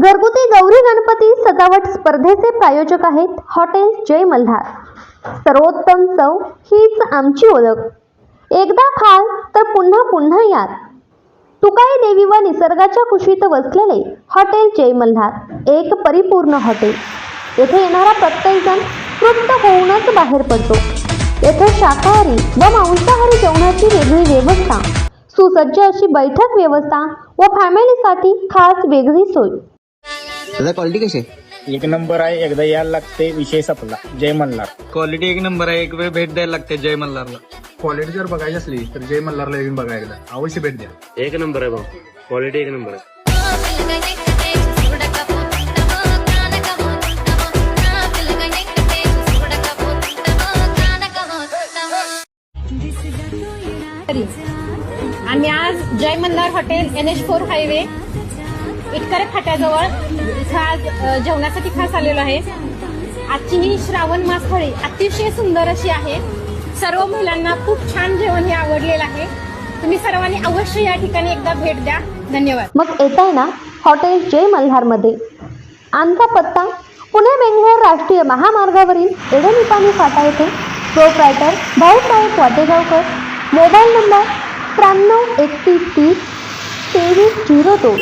घरगुती गौरी गणपती सजावट स्पर्धेचे प्रायोजक आहेत हॉटेल जय मल्हार. सर्वोत्तम चव हीच आमची ओळख. एकदा खाल तर पुन्हा पुन्हा यात तुकाई देवी व निसर्गाच्या कुशीत वसलेले हॉटेल जय मल्हार एक परिपूर्ण हॉटेल. येथे येणारा प्रत्येकजण तृप्त होऊनच बाहेर पडतो. येथे शाकाहारी व मांसाहारी जेवणाची वेगळी व्यवस्था सुसज्ज अशी बैठक व्यवस्था व फॅमिलीसाठी खास वेगळी सोय. दादा क्वालिटी कशी आहे? एक नंबर आहे एकदा यायला लागते विषय संपला. जय मल्हार. क्वालिटी एक नंबर आहे एक वेळ भेट द्यायला लागते जय मल्हारला. क्वालिटी जर बघायची असली तर जय मल्हारला येऊन बघा एकदा. अवश्य भेट द्या. एक नंबर आहे भाऊ. क्वालिटी एक नंबर आहे. आम्ही आज Jai Malhar hotel N H four highway Itkare फाट्याजवळ. इथं आज जेवणासाठी खास आलेलो आहे. आजची ही श्रावण मास थाळी अतिशय सुंदर अशी आहे. सर्व महिलांना खूप छान जेवण हे आवडलेलं आहे. तुम्ही सर्वांनी अवश्य या ठिकाणी एकदा भेट द्या. धन्यवाद. मग येत आहे ना हॉटेल जय मल्हारमध्ये. आमचा पत्ता पुणे बेंगलोर राष्ट्रीय महामार्गावरील एडनिपाणी फाटा येथे. Proprietor Bhausaheb Vategaonkar. Mobile number त्र्याण्णव एकतीस तीस तेवीस झिरो दोन.